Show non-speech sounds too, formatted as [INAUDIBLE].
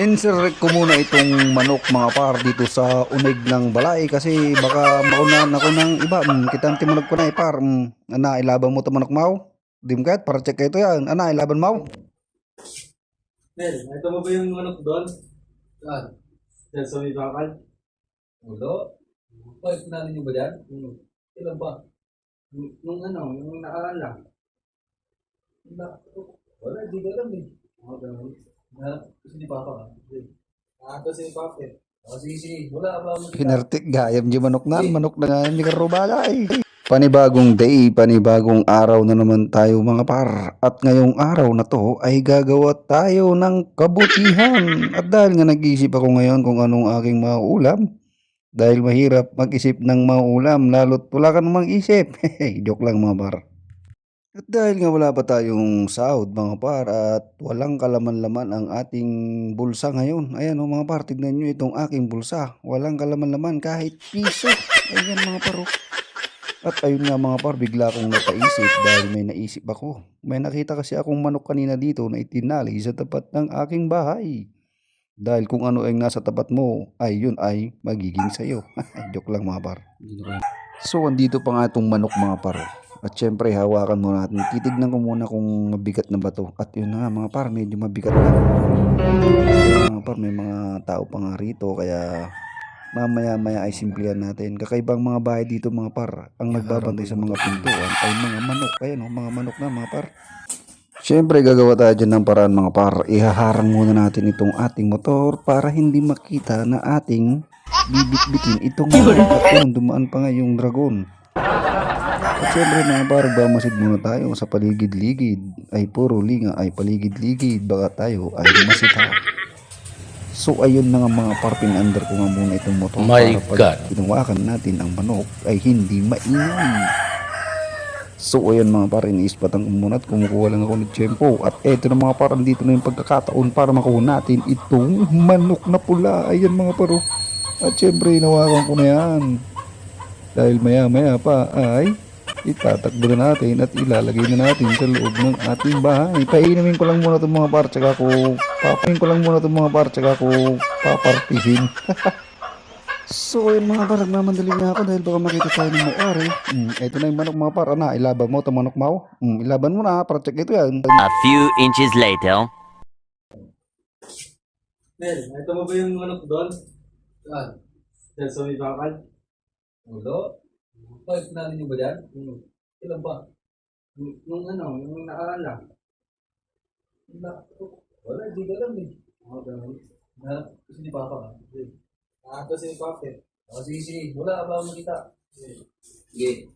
Insert ko muna itong manok mga par dito sa unig ng balay kasi baka maunahan ako ng iba. Mm, kita manok ko na eh par. Mm, ana, ilaban mo to manok mau? Dim kahit para check ito yan. Ana, ilaban mau? Nel, ito mo ba yung ano doon? Saan? Diyan sa may bakal? Ulo? Bakit namin yung ba dyan? Ilan ba? Nung, ano, yung nakaraan lang. Wala, wala, di ko alam eh. Ako kasi ni Papa. Ah, kasi ni Papa eh. Oh, sige, sige. Wala, mo Hinartik gayam di manok na. Manok na nga hindi karubalay. Panibagong day, panibagong araw na naman tayo mga par. At ngayong araw na to ay gagawa tayo ng kabutihan. At dahil nga nag-iisip ako ngayon kung anong aking mauulam, dahil mahirap mag-isip ng mauulam, lalo't wala ka namang isip. [LAUGHS] Joke lang mga par. At dahil nga wala pa tayong sahod mga par at walang kalaman-laman ang ating bulsa ngayon. Ayan o mga par, tignan nyo itong aking bulsa. Walang kalaman-laman kahit piso. [LAUGHS] Ayan mga par. oh. At ayun nga mga par, bigla akong napaisip dahil may naisip ako. May nakita kasi akong manok kanina dito na itinali sa tapat ng aking bahay. Dahil kung ano ang nasa tapat mo, ay yun ay magiging sayo. [LAUGHS] Joke lang mga par. So, andito pa nga itong manok mga par. At syempre, hawakan mo natin. Titignan ko muna kung mabigat na ba to. At yun na nga mga par, medyo mabigat na. Mga par, may mga tao pa nga rito. Kaya mamaya-maya ay simplihan natin. Kakaibang mga bahay dito mga par. Ang nagbabantay sa mga pintuan ay mga manok. Ayan o, mga manok na mga par. Siyempre, gagawa tayo dyan ng paraan mga par. Ihaharang muna natin itong ating motor para hindi makita na ating bibit-bitin itong. At [LAUGHS] yun, dumaan pa nga yung dragon. At syempre mga par, bamasid muna tayo sa paligid-ligid. Ay puro linga, ay paligid-ligid. Baka tayo ay masita. So ayun na nga mga par, pinandar ko nga muna itong motor. My para pag God. Tinawakan natin ang manok ay hindi maingay. So ayun mga par, iniispatan ko muna at kumukuha lang ako ng tiyempo. At eto na mga par, dito na yung pagkakataon para makuha natin itong manok na pula. Ayan mga paro. At syempre, hinawakan ko na yan. Dahil maya maya pa ay itatakbo na natin at ilalagay na natin sa loob ng ating bahay. Painumin ko lang muna itong mga par, tsaka ko papain ko lang muna itong mga par, tsaka ko papartihin. [LAUGHS] so yun mga par, nagmamadali nga ako dahil baka makita tayo ng may-ari. Mm, ito na yung manok mga par, ana, ilaban mo itong manok mo. Mm, ilaban mo na, para check ito yan. A few inches later. Nel, ito mo ba yung ano doon? Saan? Diyan sa may bakal? Ulo? Bakit namin yung ba dyan? Hmm. Ilan ba? Nung ano, yung nakaraan lang. Wala, wala, di ko alam eh. Ako ganun. Na, kasi ni Papa. Ah, kasi ni Papa eh. Oh, sige, sige. Wala, wala mo kita. Sige.